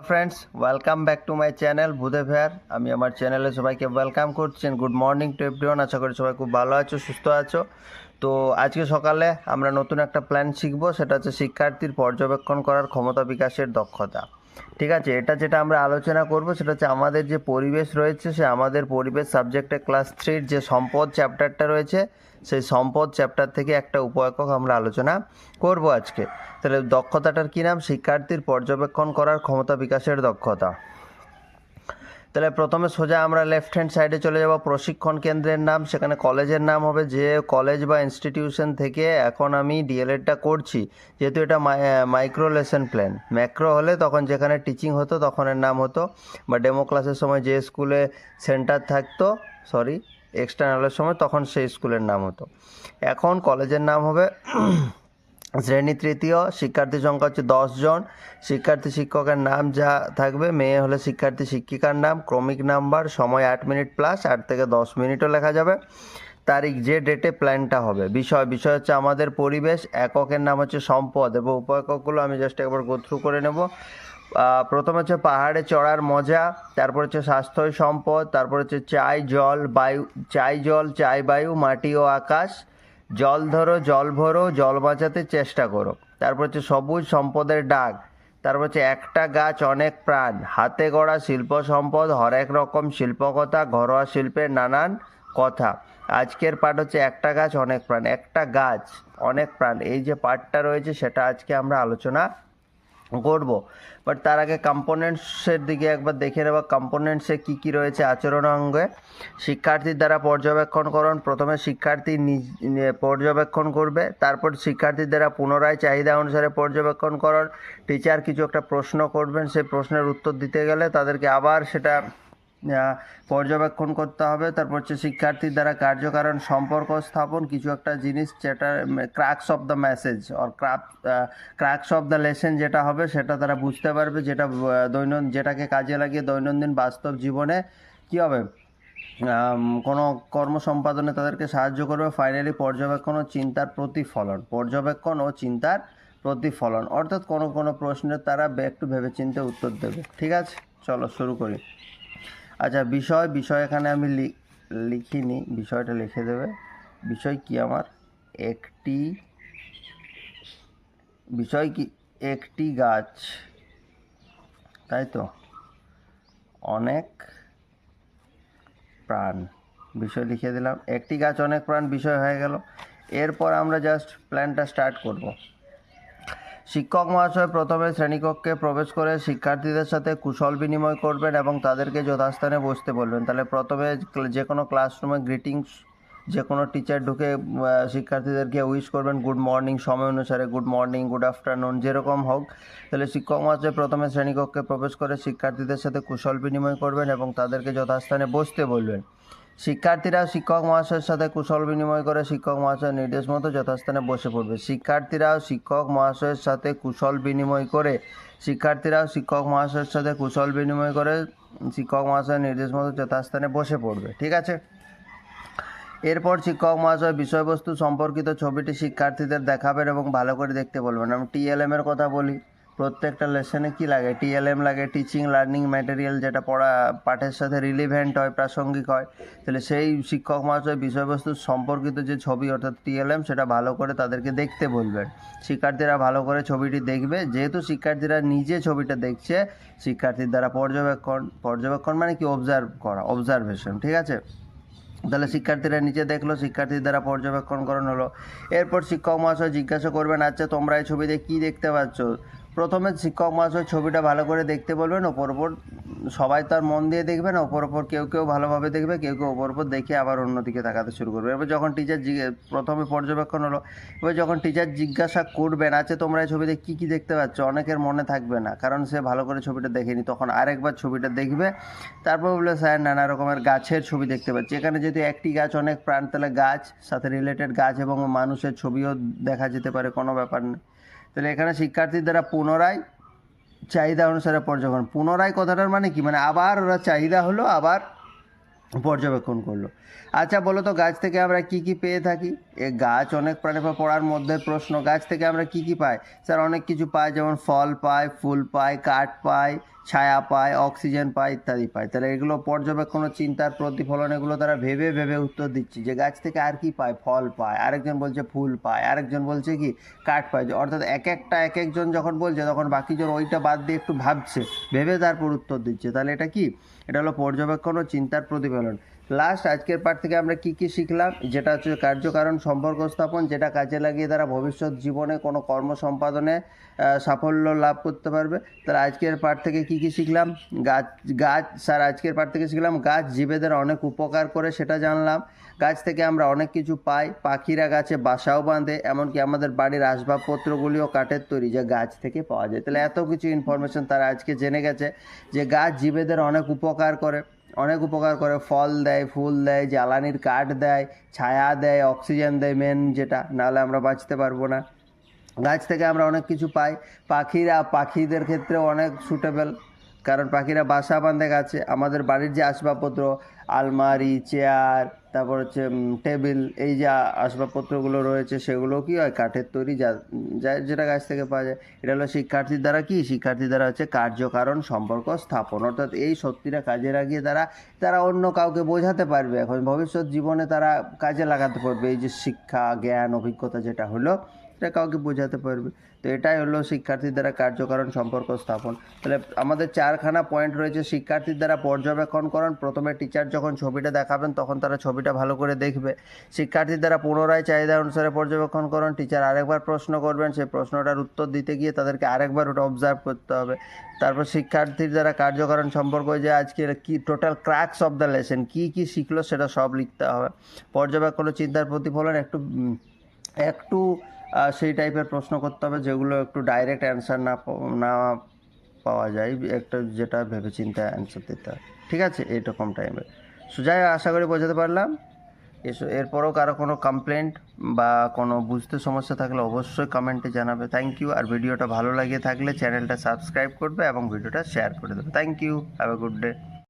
Friends welcome back to my channel ভূদে ফেয়ার আমি আমার চ্যানেলে সবাইকে ওয়েলকাম করছেন গুড মর্নিং টু এভরিওয়ান আশা করি সবাই খুব ভালো আছো, সুস্থ আছো। তো আজকে সকালে আমরা নতুন একটা প্ল্যান শিখব, সেটা হচ্ছে শিক্ষার্থীর পর্যবেক্ষণ করার ক্ষমতা বিকাশের দক্ষতা। ঠিক আছে, এটা যেটা আমরা আলোচনা করব, সেটা হচ্ছে আমাদের যে পরিবেশ রয়েছে, সে আমাদের পরিবেশ সাবজেক্টে ক্লাস থ্রির যে সম্পদ চ্যাপ্টারটা রয়েছে সেই সম্পদ চ্যাপ্টার থেকে একটা উপএকক আমরা আলোচনা করব আজকে। তাহলে দক্ষতাটার কী নাম? শিক্ষার্থীর পর্যবেক্ষণ করার ক্ষমতা বিকাশের দক্ষতা। তাহলে প্রথমে সোজা আমরা লেফট হ্যান্ড সাইডে চলে যাব। প্রশিক্ষণ কেন্দ্রের নাম, সেখানে কলেজের নাম হবে। যে কলেজ বা ইনস্টিটিউশন থেকে এখন আমি ডিএলএডটা করছি, যেহেতু এটা মাইক্রো লেসন প্ল্যান ম্যাক্রো হলে তখন যেখানে টিচিং হতো তখন এর নাম হতো। বা ডেমো ক্লাসের সময় যে স্কুলে সেন্টার থাকতো সরি এক্সটার্নালের সময় তখন সেই স্কুলের নাম হতো। এখন কলেজের নাম হবে শ্রেণি তৃতীয়, শিক্ষার্থী সংখ্যা হচ্ছে জন। শিক্ষার্থী শিক্ষকের নাম যা থাকবে, মেয়ে হলে শিক্ষার্থী শিক্ষিকার নাম, ক্রমিক নাম্বার, সময় আট মিনিট প্লাস আট থেকে দশ মিনিটও লেখা যাবে। তারিখ, যে ডেটে প্ল্যানটা হবে। বিষয় বিষয় হচ্ছে আমাদের পরিবেশ, এককের নাম হচ্ছে সম্পদ এবং উপ এককগুলো আমি জাস্ট একবার গোথ্রু করে নেব। প্রথম হচ্ছে পাহাড়ে চড়ার মজা, তারপর হচ্ছে স্বাস্থ্যই সম্পদ, তারপর হচ্ছে চাই জল বায়ু, চাই জল, চাই বায়ু, মাটি ও আকাশ। জল ধরো, জল ভরো, জল বাঁচাতে চেষ্টা করো। তারপর হচ্ছে সবুজ সম্পদের ডাক। তারপর হচ্ছে একটা গাছ অনেক প্রাণ। হাতে গড়া শিল্প সম্পদ, হরেক রকম শিল্পকথা, ঘরোয়া শিল্পের নানান কথা। আজকের পাঠ হচ্ছে একটা গাছ অনেক প্রাণ, একটা গাছ অনেক প্রাণ। এই যে পাঠটা রয়েছে, সেটা আজকে আমরা আলোচনা করব। বাট তার আগে কম্পোনেন্টসের দিকে একবার দেখে নেওয়া কম্পোনেন্টসে কী কী রয়েছে আচরণ অঙ্গে? শিক্ষার্থীর দ্বারা পর্যবেক্ষণ পর্যবেক্ষণকরণ প্রথমে শিক্ষার্থী নিজ- পর্যবেক্ষণ করবে। তারপর শিক্ষার্থীর দ্বারা পুনরায় চাহিদা অনুসারে পর্যবেক্ষণ পর্যবেক্ষণকরণ টিচার কিছু একটা প্রশ্ন করবেন। সেই প্রশ্নের উত্তর দিতে গেলে তাদেরকে আবার সেটা পর্যবেক্ষণ করতে হবে। তারপর হচ্ছে শিক্ষার্থীর দ্বারা কার্যকারণ সম্পর্ক স্থাপন, কিছু একটা জিনিস যেটা crux of the message or ক্রাফ crux of the lesson যেটা হবে, সেটা তারা বুঝতে পারবে। যেটা দৈনন্দিন, যেটাকে কাজে লাগিয়ে দৈনন্দিন বাস্তব জীবনে কী হবে? কোনো কর্ম সম্পাদনে তাদেরকে সাহায্য করবে। ফাইনালি পর্যবেক্ষণ ও চিন্তার প্রতিফলন। পর্যবেক্ষণ ও চিন্তার প্রতিফলন। অর্থাৎ কোনো কোনো প্রশ্নের তারা একটু ভেবেচিন্তে উত্তর দেবে। ঠিক আছে? চলো, শুরু করি। আচ্ছা বিষয় বিষয় এখানে আমি লিখিনি, বিষয়টা লিখে দেবে। বিষয় কি আমার? একটি, বিষয় কি, একটি গাছ। তাই তো? অনেক প্রাণ। বিষয় লিখে দিলাম। একটি গাছ, অনেক প্রাণ, বিষয় হয়ে গেল। এরপর আমরা জাস্ট প্ল্যানটা স্টার্ট করব। শিক্ষক মহাশয় প্রথমে শ্রেণীকক্ষে প্রবেশ করে শিক্ষার্থীদের সাথে কুশল বিনিময় করবেন এবং তাদেরকে যথাস্থানে বসতে বলবেন। তাহলে প্রথমে যে কোনো ক্লাসরুমে গ্রিটিংস যে কোনো টিচার ঢুকে শিক্ষার্থীদেরকে উইশ করবেন গুড মর্নিং সময় অনুসারে গুড মর্নিং গুড আফটারনুন যেরকম হোক। তাহলে শিক্ষক মহাশয় প্রথমে শ্রেণীকক্ষে প্রবেশ করে শিক্ষার্থীদের সাথে কুশল বিনিময় করবেন এবং তাদেরকে যথাস্থানে বসতে বলবেন। শিক্ষার্থীরা শিক্ষক মহাশয়ের সাথে কুশল বিনিময় করে শিক্ষক মহাশয়ের নির্দেশ মতো যথাস্থানে বসে পড়বে। শিক্ষার্থীরাও শিক্ষক মহাশয়ের সাথে কুশল বিনিময় করে শিক্ষার্থীরাও শিক্ষক মহাশয়ের সাথে কুশল বিনিময় করে শিক্ষক মহাশয়ের নির্দেশ মতো যথাস্থানে বসে পড়বে, ঠিক আছে? এরপর শিক্ষক মহাশয় বিষয়বস্তু সম্পর্কিত ছবিটি শিক্ষার্থীদের দেখাবেন এবং ভালো করে দেখতে বলবেন। আমি টিএলএম এর কথা বলি। প্রত্যেকটা লেসনে কি লাগে? টিএলএম লাগে টিচিং লার্নিং ম্যাটেরিয়াল যেটা পড়া, পাঠের সাথে রিলিভেন্ট হয়, প্রাসঙ্গিক হয়, তাহলে সেই শিক্ষক মহাশয় বিষয়বস্তু সম্পর্কিত যে ছবি, অর্থাৎ টিএলএম সেটা ভালো করে তাদেরকে দেখতে বলবেন। শিক্ষার্থীরা ভালো করে ছবিটি দেখবে, যেহেতু শিক্ষার্থীরা নিজে ছবিটা দেখছে, শিক্ষার্থীর দ্বারা পর্যবেক্ষণ পর্যবেক্ষণ মানে কি? অবজার্ভ করা অবজারভেশন ঠিক আছে? তাহলে শিক্ষার্থীরা নিচে দেখল, শিক্ষার্থীর দ্বারা পর্যবেক্ষণ পর্যবেক্ষণকরণ হলো। এরপর শিক্ষক মহাশয় জিজ্ঞাসা করবেন আচ্ছা তোমরা এই ছবিতে কী দেখতে পাচ্ছ? প্রথমে শিক্ষক মহাশয় ছবিটা ভালো করে দেখতে বলবেন, ওপর ওপর সবাই তো আর মন দিয়ে দেখবে না, ওপর ওপর কেউ কেউ ভালোভাবে দেখবে, কেউ কেউ ওপর ওপর দেখে আবার অন্যদিকে তাকাতে শুরু করবে। এবার যখন টিচার প্রথমে পর্যবেক্ষণ হলো, এবার যখন টিচার জিজ্ঞাসা করবেন আচ্ছা তোমরা এই ছবিতে কী কী দেখতে পাচ্ছ? অনেকের মনে থাকবে না, কারণ সে ভালো করে ছবিটা দেখেনি। তখন আরেকবার ছবিটা দেখবে, তারপর বলবে, স্যার, নানা রকমের গাছের ছবি দেখতে পাচ্ছি। এখানে যেহেতু একটি গাছ, অনেক প্রাণ তাহলে গাছ, সাথে রিলেটেড গাছ এবং মানুষের ছবিও দেখা যেতে পারে, কোনো ব্যাপার নেই তাহলে এখানে শিক্ষার্থীর দ্বারা পুনরায় চাহিদা অনুসারে পর্যবেক্ষণ। পুনরায় কথাটার মানে কি? মানে আবার ওরা চাহিদা হলো, আবার পর্যবেক্ষণ করল। আচ্ছা বলো তো, গাছ থেকে আমরা কি কি পেয়ে থাকি? এ গাছ, অনেক প্রাণী পড়ার মধ্যে প্রশ্ন, গাছ থেকে আমরা কি কি পাই? স্যার, অনেক কিছু পাই, যেমন ফল পাই, ফুল পাই, কাঠ পাই, ছায়া পায় অক্সিজেন পায় ইত্যাদি পায় তাহলে এগুলো পর্যবেক্ষণ ও চিন্তার প্রতিফলন এগুলো তারা ভেবে ভেবে উত্তর দিচ্ছে যে গাছ থেকে আর কি পায়? ফল পায়। আরেকজন বলছে ফুল পায়। আরেকজন বলছে কি, কাঠ পায়। অর্থাৎ এক একটা, এক একজন যখন বলছে, তখন বাকিজন ওইটা বাদ দিয়ে একটু ভাবছে, ভেবে তারপর উত্তর দিচ্ছে। তাহলে এটা কি? এটা হলো পর্যবেক্ষণ ও চিন্তার প্রতিফলন। লাস্ট আজকের পাঠ থেকে আমরা কি কি শিখলাম? যেটা হচ্ছে কার্যকারণ সম্পর্ক স্থাপন, যেটা কাজে লাগিয়ে তারা ভবিষ্যৎ জীবনে কোনো কর্ম সম্পাদনে সাফল্য লাভ করতে পারবে। তাহলে আজকের পাঠ থেকে কি কি শিখলাম? গাছ গাছ, স্যার, আজকের পাঠ থেকে শিখলাম গাছ জীবেদের অনেক উপকার করে, সেটা জানলাম। গাছ থেকে আমরা অনেক কিছু পাই। পাখিরা গাছে বাসাও বাঁধে, এমনকি আমাদের বাড়ির আসবাবপত্রগুলিও কাঠের তৈরি যা গাছ থেকে পাওয়া যায়। তাহলে এত কিছু ইনফরমেশন তারা আজকে জেনে গেছে যে গাছ জীবেদের অনেক উপকার করে। অনেক উপকার করে, ফল দেয়, ফুল দেয়, জ্বালানির কাঠ দেয়, ছায়া দেয়, অক্সিজেন দেয় মেন যেটা, নাহলে আমরা বাঁচতে পারব না। গাছ থেকে আমরা অনেক কিছু পাই। পাখিরা, পাখিদের ক্ষেত্রে অনেক সুটেবেল কারণ পাখিরা বাসা বাঁধে গাছে। আমাদের বাড়ির যে আসবাবপত্র, আলমারি চেয়ার তারপর হচ্ছে টেবিল, এই যে আসবাবপত্রগুলো রয়েছে সেগুলো কি হয়? কাঠের তৈরি যা, যা- যেটা গাছ থেকে পাওয়া যায়। এটা হলো শিক্ষার্থীর দ্বারা কি? শিক্ষার্থীর দ্বারা হচ্ছে কার্যকারণ, সম্পর্ক স্থাপন। অর্থাৎ এই শক্তিটা কাজে লাগিয়ে তারা তারা অন্য কাউকে বোঝাতে পারবে। এখন ভবিষ্যৎ জীবনে তারা কাজে লাগাতে পারবে। এই যে শিক্ষা, জ্ঞান, অভিজ্ঞতা যেটা হলো এটা কাউকে বোঝাতে পারবে। তো এটাই হলো শিক্ষার্থীর দ্বারা কার্যকারণ সম্পর্ক স্থাপন। তাহলে আমাদের চারখানা পয়েন্ট রয়েছে। শিক্ষার্থীর দ্বারা পর্যবেক্ষণ পর্যবেক্ষণকরণ প্রথমে টিচার যখন ছবিটা দেখাবেন, তখন তারা ছবিটা ভালো করে দেখবে। শিক্ষার্থীর দ্বারা পুনরায় চাহিদা অনুসারে পর্যবেক্ষণ পর্যবেক্ষণকরণ টিচার আরেকবার প্রশ্ন করবেন। সেই প্রশ্নটার উত্তর দিতে গিয়ে তাদেরকে আরেকবার ওটা অবজার্ভ করতে হবে। তারপর শিক্ষার্থীর দ্বারা কার্যকারণ সম্পর্ক যে আজকে কি total crux of the lesson কী কী শিখলো সেটা সব লিখতে হবে। পর্যবেক্ষণ চিন্তার প্রতিফলন একটু একটু সেই টাইপের প্রশ্ন করতে হবে যেগুলো একটু ডাইরেক্ট অ্যান্সার না না পাওয়া যায়। একটা যেটা ভেবে চিন্তে অ্যান্সার দিতে হয়। ঠিক আছে? এইরকম টাইমে সো যাই আশা করি বোঝাতে পারলাম। এসো, এরপরও কারও কোনো কমপ্লেন্ট বা কোনো বুঝতে সমস্যা থাকলে অবশ্যই কমেন্টে জানাবে। থ্যাংক ইউ আর ভিডিওটা ভালো লাগিয়ে থাকলে চ্যানেলটা সাবস্ক্রাইব করবে এবং ভিডিওটা শেয়ার করে দেবে। Thank you have a good day